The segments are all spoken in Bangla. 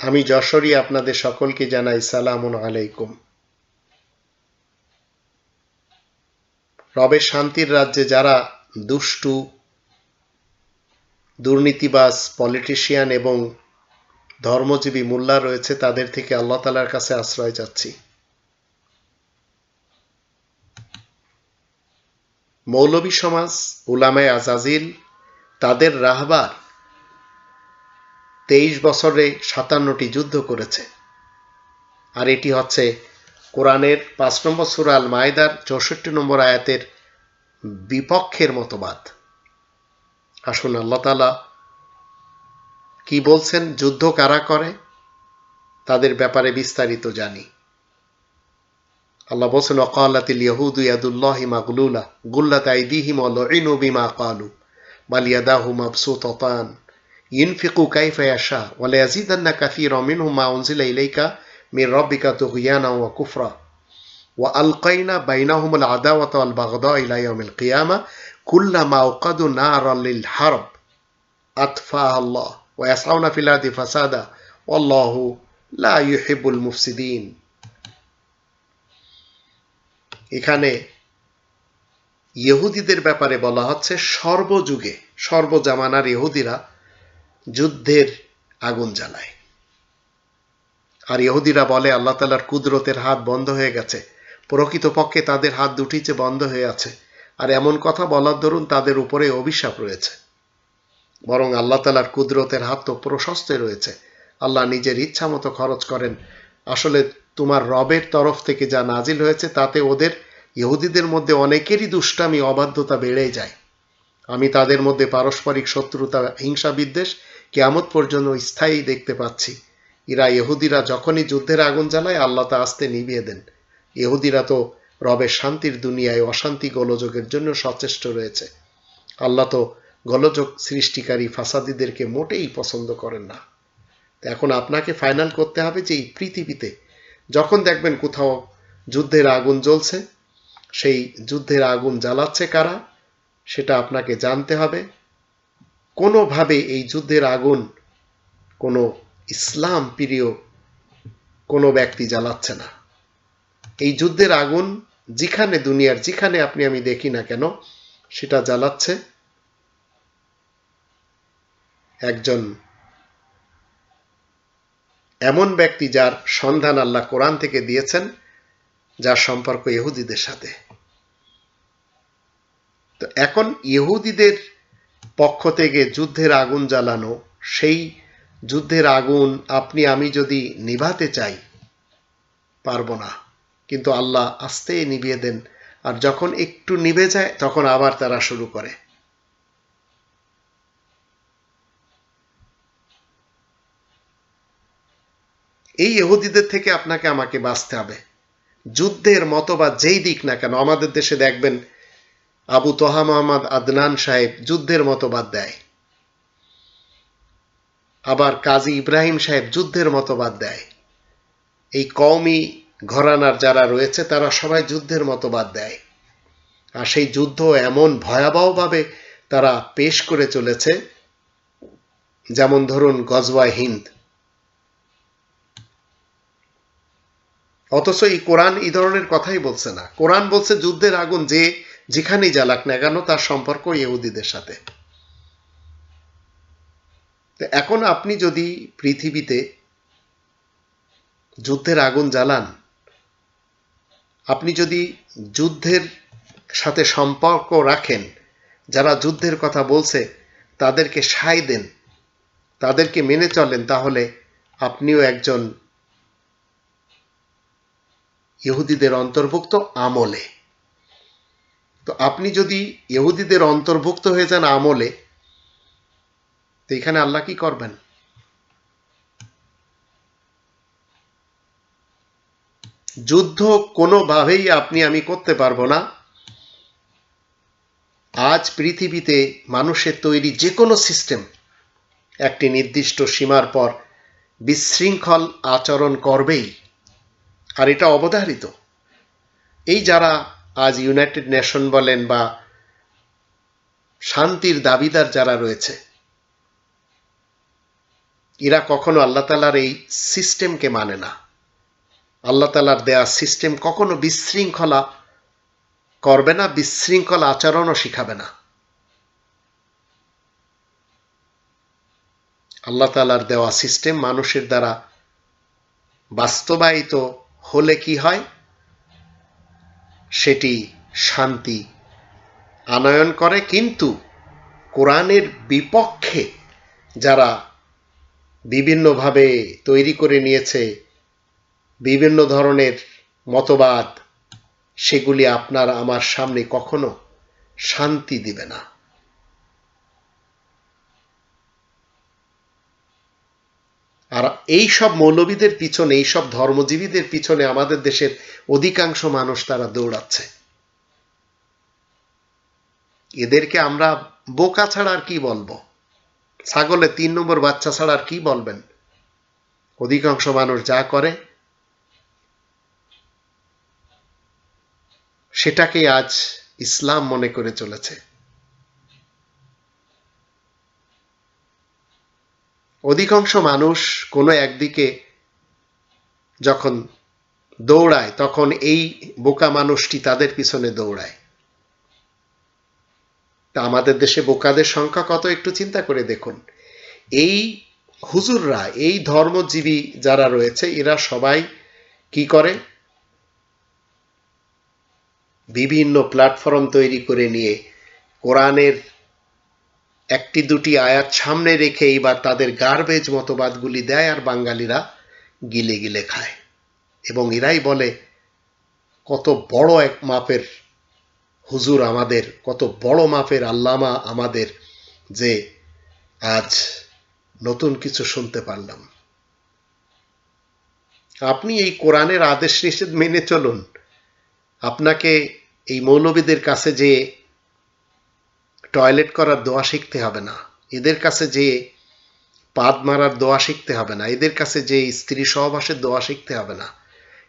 আমি যশোরী আপনাদের সকলকে জানাই সালামুন আলাইকুম। রবের শান্তির রাজ্যে যারা দুষ্টু, দুর্নীতিবাজ, পলিটিশিয়ান এবং ধর্মজীবী মোল্লা রয়েছে, তাদের থেকে আল্লাহ তালার কাছে আশ্রয় চাচ্ছি। মৌলবী সমাজ, উলামায় আজাজিল, তাদের রাহবার তেইশ বছরে সাতান্নটি যুদ্ধ করেছে। আর এটি হচ্ছে কোরআনের পাঁচ নম্বর সুরাল মায়দার চৌষট্টি নম্বর আয়াতের বিপক্ষের মতবাদ। আসুন আল্লাহ তালা কি বলছেন, যুদ্ধ কারা করে, তাদের ব্যাপারে বিস্তারিত জানি। আল্লাহ বলছেন অকালাতিল ইয়াহুদু ইয়াদুল্লাহি মাগলুলা, গুল্লাত আইদিহিম অলইনু বিমা কালু ইনফিকু কাইফা ইয়াশা ওয়া লায়াজিদান্না কাসীরা মিনহুম মা উনজিলা ইলাইকা মির রাব্বিকা তুগিয়ানা ওয়া কুফরা ওয়া আলকাইনা বাইনাহুমুল আদাওয়াতা ওয়াল বাগদা ইলা ইয়াউমিল কিয়ামা কুল্লামা আওকাদু নারান লিল হারব আতফাহা আল্লাহ ওয়া ইয়াসআউনা ফিল আরদি এখানে ইহুদিদের ব্যাপারে বলা হচ্ছে সর্বযুগে, সর্বজামানার ইহুদিরা যুদ্ধের আগুন জ্বালায়। আর ইহুদিরা বলে, আল্লাহ তালার কুদরতের হাত বন্ধ হয়ে গেছে। প্রকৃতপক্ষে তাদের হাত দুটিতে বন্ধ হয়ে আছে, আর এমন কথা বলার দরুন তাদের উপরে অভিশাপ রয়েছে। বরং আল্লাহ তালার কুদরতের হাত তো প্রশস্তে রয়েছে। আল্লাহ নিজের ইচ্ছা মতো খরচ করেন। আসলে তোমার রবের তরফ থেকে যা নাজিল হয়েছে, তাতে ওদের ইহুদিদের মধ্যে অনেকেরই দুষ্টামি, অবাধ্যতা বেড়ে যায়। আমি তাদের মধ্যে পারস্পরিক শত্রুতা, হিংসা বিদ্বেষ কেয়ামত পর্যন্ত স্থায়ী দেখতে পাচ্ছি। ইরা ইহুদিরা যখনই যুদ্ধের আগুন জ্বালায়, আল্লাহ তা আস্তে নিভিয়ে দেন। ইহুদিরা তো রবের শান্তির দুনিয়ায় অশান্তি গোলযোগের জন্য সচেষ্ট রয়েছে। আল্লাহ তো গোলযোগ সৃষ্টিকারী ফাসাদিদেরকে মোটেই পছন্দ করেন না। এখন আপনাকে ফাইনাল করতে হবে যে এই পৃথিবীতে যখন দেখবেন কোথাও যুদ্ধের আগুন জ্বলছে, সেই যুদ্ধের আগুন জ্বালাচ্ছে কারা, সেটা আপনাকে জানতে হবে। কোনোভাবে এই যুদ্ধের আগুন কোনো ইসলাম প্রিয় কোনো ব্যক্তি জ্বালাচ্ছে না। এই যুদ্ধের আগুন যেখানে দুনিয়ার, যেখানে আপনি, আমি দেখি না কেন, সেটা জ্বালাচ্ছে একজন এমন ব্যক্তি যার সন্ধান আল্লাহ কোরআন থেকে দিয়েছেন, যার সম্পর্ক ইহুদিদের সাথে। তো এখন ইহুদিদের পক্ষ থেকে যুদ্ধের আগুন জ্বালানো, সেই যুদ্ধের আগুন আপনি আমি যদি নিভাতে চাই, পারব না। কিন্তু আল্লাহ আস্তে নিভিয়ে দেন, আর যখন একটু নিভে যায়, তখন আবার তারা শুরু করে। এই ইহুদিদের থেকে আপনাকে আমাকে বাঁচতে হবে। যুদ্ধের মতো বা যেই দিক না কেন, আমাদের দেশে দেখবেন আবু তোহা মোহাম্মদ আদনান সাহেব যুদ্ধের মতবাদ দেয়। আবার কাজী ইব্রাহিম সাহেব যুদ্ধের মতবাদ দেয়। এই কওমি ঘরানার যারা রয়েছে, তারা সবাই যুদ্ধের মতবাদ দেয়। আর সেই যুদ্ধ এমন ভয়াবহভাবে তারা পেশ করে চলেছে, যেমন ধরুন গজওয়ায় হিন্দ। অথচ এই কোরআন এই ধরনের কথাই বলছে না। কোরআন বলছে যুদ্ধের আগুন যে যেখানেই জ্বালাক না কেন, তার সম্পর্ক ইহুদিদের সাথে। এখন আপনি যদি পৃথিবীতে যুদ্ধের আগুন জ্বালান, আপনি যদি যুদ্ধের সাথে সম্পর্ক রাখেন, যারা যুদ্ধের কথা বলছে, তাদেরকে সায় দেন, তাদেরকে মেনে চলেন, তাহলে আপনিও একজন ইহুদিদের অন্তর্ভুক্ত আমলে। তো আপনি যদি ইহুদিদের অন্তর্ভুক্ত হয়ে যান আমলে, তো এখানে আল্লাহ কি করবেন? যুদ্ধ কোনোভাবেই আপনি আমি করতে পারব না। আজ পৃথিবীতে মানুষের তৈরি যে কোনো সিস্টেম একটি নির্দিষ্ট সীমার পর বিশৃঙ্খল আচরণ করবেই, আর এটা অবধারিত। এই যারা আজ ইউনাইটেড নেশন বলেন বা শান্তির দাবিদার যারা রয়েছে, এরা কখনো আল্লাহ তালার এই সিস্টেমকে মানে না। আল্লাহ তালার দেয়া সিস্টেম কখনো বিশৃঙ্খলা করবে না, বিশৃঙ্খলা আচরণও শিখাবে না। আল্লাহ তালার দেওয়া সিস্টেম মানুষের দ্বারা বাস্তবায়িত হলে কি হয়? সেটি শান্তি আনয়ন করে, কিন্তু কোরআনের বিপক্ষে যারা বিভিন্নভাবে তৈরি করে নিয়েছে, বিভিন্ন ধরনের মতবাদ, সেগুলি আপনার আমার সামনে কখনো শান্তি দিবে না। আর এই সব মৌলবীদের পিছনে, এই সব ধর্মজীবীদের পিছনে আমাদের দেশের অধিকাংশ মানুষ তারা দৌড়াচ্ছে। এদেরকে আমরা বোকা ছাড়া আর কি বলব? ছাগলে তিন নম্বর বাচ্চা ছাড়া আর কি বলবেন? অধিকাংশ মানুষ যা করে সেটাকে আজ ইসলাম মনে করে চলেছে। অধিকাংশ মানুষ কোনো একদিকে যখন দৌড়ায়, তখন এই বোকা মানুষটি তাদের পিছনে দৌড়ায়। তা আমাদের দেশে বোকাদের সংখ্যা কত একটু চিন্তা করে দেখুন। এই হুজুররা, এই ধর্মজীবী যারা রয়েছে, এরা সবাই কি করে? বিভিন্ন প্ল্যাটফর্ম তৈরি করে নিয়ে কোরআনের একটি দুটি আয়াত সামনে রেখে এইবার তাদের গার্বেজ মতবাদগুলি দেয় আর বাঙালিরা গিলে গিলে খায়। এবং এরাই বলে, কত বড় এক মাপের হুজুর আমাদের, কত বড় মাপের আল্লামা আমাদের যে আজ নতুন কিছু শুনতে পারলাম। আপনি এই কোরআনের আদেশ নিষেধ মেনে চলুন। আপনাকে এই মৌলবীদের কাছে যে টয়লেট করার দোয়া শিখতে হবে না। এদের কাছে যে পাদ মারার দোয়া শিখতে হবে না। এদের কাছে যে স্ত্রী সহবাসের দোয়া শিখতে হবে না।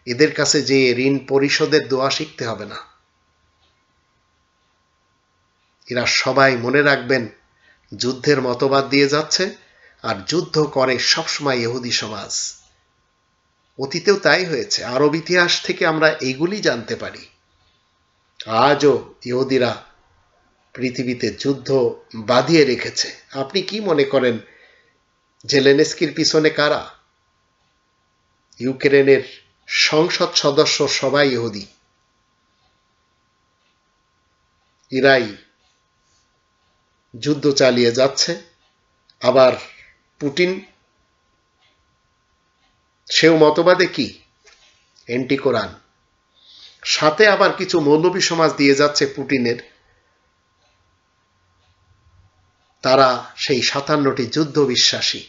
এদের কাছে যে ঋণ পরিশোধের দোয়া শিখতে হবে না। এরা সবাই মনে রাখবেন, যুদ্ধের মতবাদ দিয়ে যাচ্ছে আর যুদ্ধ করে সবসময় ইহুদি সমাজ। অতীতেও তাই হয়েছে। আরব ইতিহাস থেকে আমরা এইগুলি জানতে পারি। আজও ইহুদিরা পৃথিবীতে যুদ্ধ বাঁধিয়ে রেখেছে। আপনি কি মনে করেন, জেলেনেস্কির পিছনে কারা? ইউক্রেনের সংসদ সদস্য সবাই ইহুদি। ইরাই যুদ্ধ চালিয়ে যাচ্ছে, আবার পুটিন সেও মতবাদে কি? এন্টি কোরআন। সাথে আবার কিছু মৌলবী সমাজ দিয়ে যাচ্ছে পুটিনের তারা সেই সাতান্নটি যুদ্ধ বিশ্বাসী।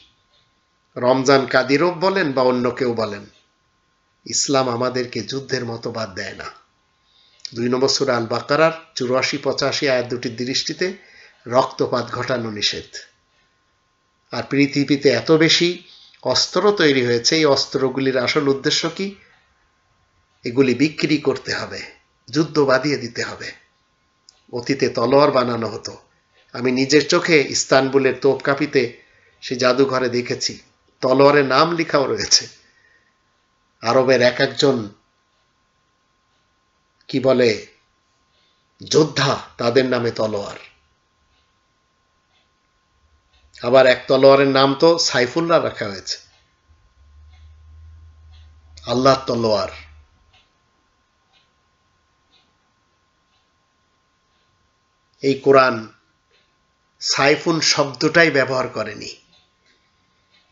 রমজান কাদিরব বলেন বা অন্য কেউ বলেন, ইসলাম আমাদেরকে যুদ্ধের মতবাদ দেয় না। দুই নম্বর সুরা আল বাকারার চুরাশি পঁচাশি আয়াত দুটির দৃষ্টিতে রক্তপাত ঘটানো নিষেধ। আর পৃথিবীতে এত বেশি অস্ত্র তৈরি হয়েছে, এই অস্ত্রগুলির আসল উদ্দেশ্য কি? এগুলি বিক্রি করতে হবে, যুদ্ধ বাঁধিয়ে দিতে হবে। অতীতে তলোয়ার বানানো হতো আমি নিজের চোখে ইস্তানবুলের তোপকাপিতে সে জাদুঘরে দেখেছি। তলোয়ারের নাম লেখাও রয়েছে। আরবের এক একজন, কি বলে, যোদ্ধা তাদের নামে তলোয়ার। আবার এক তলোয়ারের নাম তো সাইফুল্লাহ রাখা হয়েছে। আল্লাহ তলোয়ার। এই কোরআন সাইফুন শব্দটাই ব্যবহার করেনি।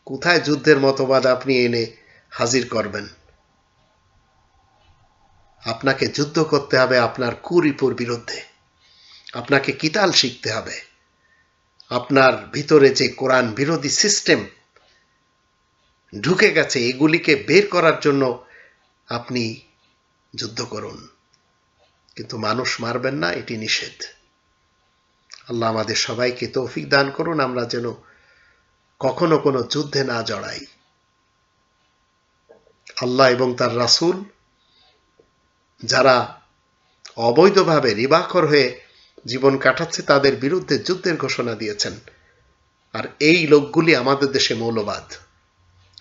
কোথায় যুদ্ধের মতবাদ আপনি এনে হাজির করবেন? আপনাকে যুদ্ধ করতে হবে আপনার কুরিপুর বিরুদ্ধে। আপনাকে কিতাল শিখতে হবে। আপনার ভিতরে যে কোরআন বিরোধী সিস্টেম ঢুকে গেছে, এগুলিকে বের করার জন্য আপনি যুদ্ধ করুন। কিন্তু মানুষ মারবেন না, এটি নিষেধ। আল্লাহ আমাদের সবাইকে তৌফিক দান করুন, আমরা যেন কখনো কোনো যুদ্ধে না জড়াই। আল্লাহ এবং তার রাসুল যারা অবৈধভাবে রিবাকর হয়ে জীবন কাটাচ্ছে, তাদের বিরুদ্ধে যুদ্ধের ঘোষণা দিয়েছেন। আর এই লোকগুলি আমাদের দেশে মৌলবাদ,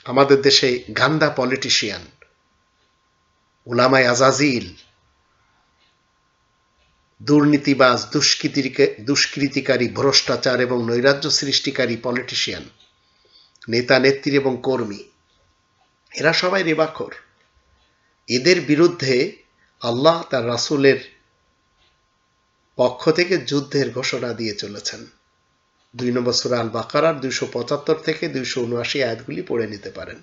আমাদের দেশে গান্দা পলিটিশিয়ান, উলামায় আজাজিল দুর্নীতিবাজ দুষ্কৃতিকারী, ভ্রষ্টাচার এবং নৈরাজ্য সৃষ্টিকারী পলিটিশিয়ান নেতা, নেত্রী এবং কর্মী। এরা সবাই রেবাখর। এদের বিরুদ্ধে আল্লাহ তার রাসুলের পক্ষ থেকে যুদ্ধের ঘোষণা দিয়ে চলেছেন। দুই নম্বর সুরা আল বাকারার দুইশো পঁচাত্তর থেকে দুইশো উনআশি আয়াতগুলি পড়ে নিতে পারেন।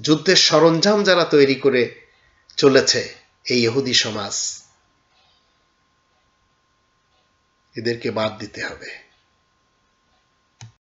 যুদ্ধের সরঞ্জাম যারা তৈরি করে চলেছে এই ইহুদি সমাজ এদেরকে বাদ দিতে হবে।